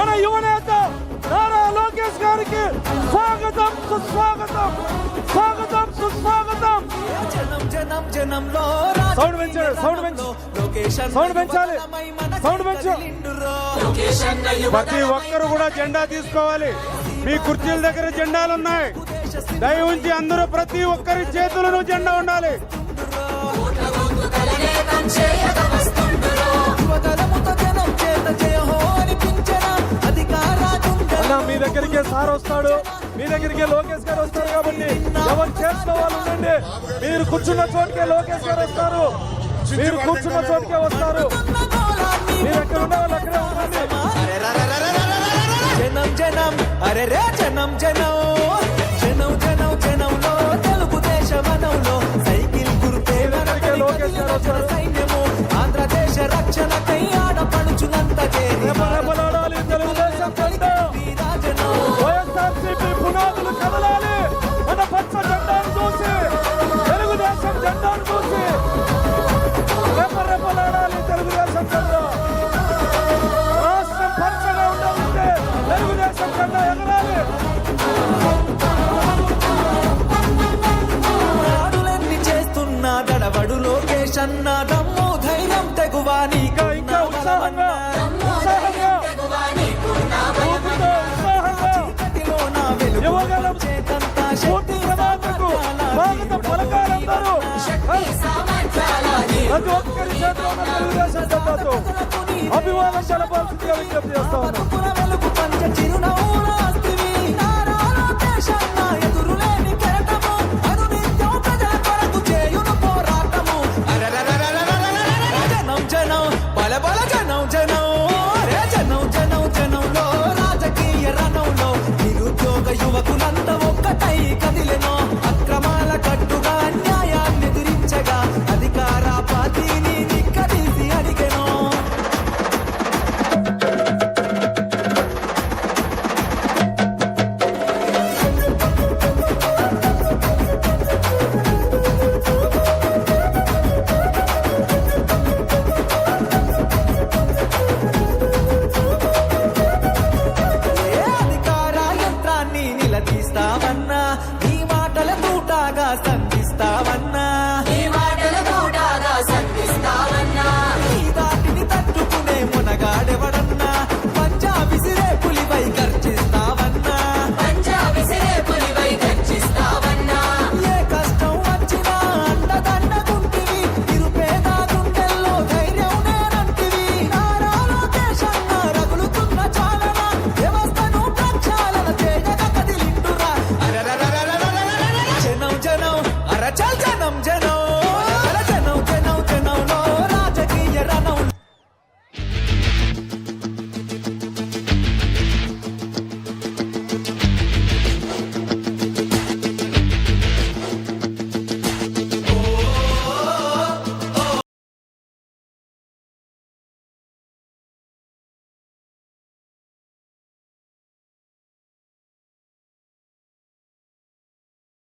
మన యువనేత నారా లోకేష్ గారికి స్వాగతం సుస్వాగతం స్వాగతం సుస్వాగతం జనం జనం జనంలో సౌండ్ పెంచాడు, సౌండ్ పెంచు. సౌండ్ పెంచాలి. సౌండ్ పెంచు. ప్రతి ఒక్కరు కూడా జెండా తీసుకోవాలి మీ కుర్చీల దగ్గర జెండాలు ఉన్నాయి దయ ఉంచి అందరూ ప్రతి ఒక్కరి చేతులను జెండా ఉండాలి సార్ వస్తాడు. మీ దగ్గరికే లోకేష్ గారు వస్తారు కాబట్టి ఎవరు చేసిన వాళ్ళు ఉండండి. మీరు కూర్చున్న చోటుకే లోకేష్ గారు వస్తారు. మీరు కూర్చున్న చోటుకే వస్తారు. మీరు ఎక్కడ ఉండే వాళ్ళు అక్కడే ఉండండి. జనం జనం అరే రే జనం జనం. జనం జనం జనంలో తెలుగుదేశ వనంలో సైకిల్ గుర్తే లోకేష్ గారు వస్తారు. ప్రతి ఒక్కరి చేతిలో తెలుగుదేశం జెండాతో అభిమానం విజ్ఞప్తి చేస్తా ఉన్నాం.